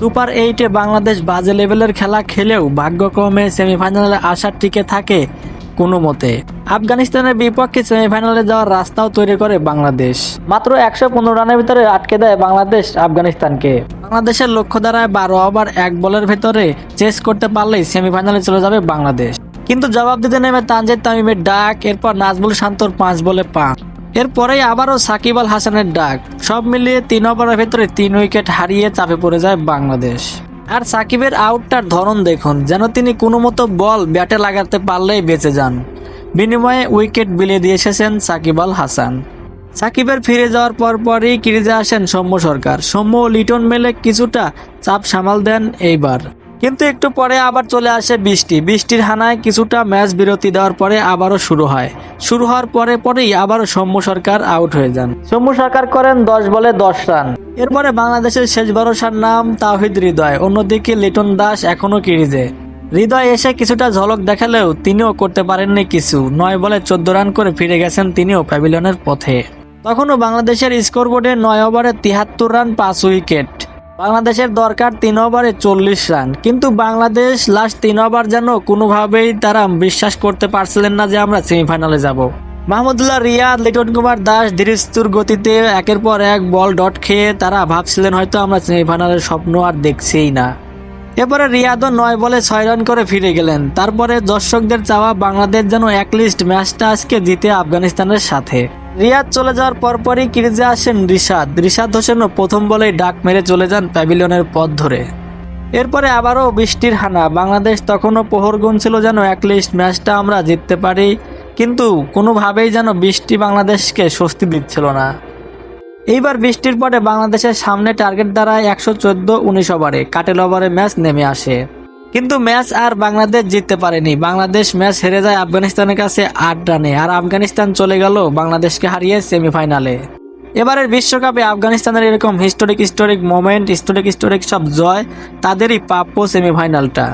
Super এইটে বাংলাদেশ বাজে লেভেলের খেলা খেলেও ভাগ্যক্রমে সেমিফাইনালে আসার টিকে থাকে কোনো মতে। আফগানিস্তানের বিপক্ষে সেমিফাইনালে যাওয়ার রাস্তাও তৈরি করে বাংলাদেশ। মাত্র একশো পনেরো রানের ভিতরে আটকে দেয় বাংলাদেশ আফগানিস্তানকে। বাংলাদেশের লক্ষ্য দ্বারায় বারো ওভার, এক বলের ভেতরে চেস করতে পারলেই সেমিফাইনালে চলে যাবে বাংলাদেশ। কিন্তু জবাব দিতে নেমে তানজিদ তামিমের ডাক, এরপর নাজবুল শান্তর পাঁচ বলে পাঁচ এরপরেই আবারও সাকিব আল হাসানের ডাক। সব মিলিয়ে তিন ওভারের ভেতরে তিন উইকেট হারিয়ে চাপে পড়ে যায় বাংলাদেশ। আর সাকিবের আউটটার ধরন দেখুন, যেন তিনি কোনো মতো বল ব্যাটে লাগাতে পারলেই বেঁচে যান। বিনিময়ে উইকেট বিলিয়ে দিয়ে এসেছেন সাকিব আল হাসান। সাকিবের ফিরে যাওয়ার পর পরই ক্রিজে আসেন সৌম্য সরকার। সৌম্য লিটন মেলে কিছুটা চাপ সামাল দেন এইবার। কিন্তু একটু পরে আবার চলে আসে বৃষ্টি। বৃষ্টির হানায় কিছুটা ম্যাচ বিরতি দেওয়ার পরে আবারও শুরু হয়। শুরু হওয়ার পরে পরেই আবারও সৌম্য সরকার আউট হয়ে যান। সৌম্য সরকার করেন দশ বলে দশ রান। এরপরে বাংলাদেশের শেষ ভরসার নাম তাওহিদ হৃদয় অন্যদিকে লিটন দাস এখনও কিরিজে। হৃদয় এসে কিছুটা ঝলক দেখালেও তিনিও করতে পারেননি কিছু। নয় বলে চোদ্দ রান করে ফিরে গেছেন তিনিও প্যাভিলিয়নের পথে। তখনও বাংলাদেশের স্কোরবোর্ডে নয় ওভারে তিয়াত্তর রান পাঁচ উইকেট। বাংলাদেশের দরকার তিন ওভারে চল্লিশ রান। কিন্তু বাংলাদেশ লাস্ট তিন ওভার যেন কোনোভাবেই তারা বিশ্বাস করতে পারছিলেন না যে আমরা সেমিফাইনালে যাব। মাহমুদুল্লাহ রিয়াদ, লিটন কুমার দাস, ধীরস্থির গতিতে একের পর এক বল ডট খেয়ে তারা ভাবছিলেন হয়তো আমরা সেমিফাইনালের স্বপ্ন আর দেখছিই না। এরপরে রিয়াদও নয় বলে ছয় রান করে ফিরে গেলেন। তারপরে দর্শকদের চাওয়া বাংলাদেশ যেন এক লিস্ট ম্যাচটা আজকে জিতে আফগানিস্তানের সাথে। রিয়াদ চলে যাওয়ার পরপরই ক্রিজে আসেন রিশাদ। রিশাদ হোসেনও প্রথম বলেই ডাক মেরে চলে যান প্যাভিলিয়নের পথ ধরে। এরপরে আবারও বৃষ্টির হানা। বাংলাদেশ তখনও প্রহর গুনছিল যেন এক লিস্ট ম্যাচটা আমরা জিততে পারি, কিন্তু কোনোভাবেই যেন বৃষ্টি বাংলাদেশকে স্বস্তি দিচ্ছিল না। এইবার বৃষ্টির পরে বাংলাদেশের সামনে টার্গেট দ্বারায় একশো চোদ্দ, উনিশ ওভারে কাটেল ওভারে ম্যাচ নেমে আসে। কিন্তু ম্যাচ আর বাংলাদেশ জিততে পারেনি। বাংলাদেশ ম্যাচ হেরে যায় আফগানিস্তানের কাছে আট রানে, আর আফগানিস্তান চলে গেল বাংলাদেশকে হারিয়ে সেমিফাইনালে। এবারের বিশ্বকাপে আফগানিস্তানের এরকম historic historic moment historic historic সব জয়, তাদেরই প্রাপ্য সেমিফাইনালটা।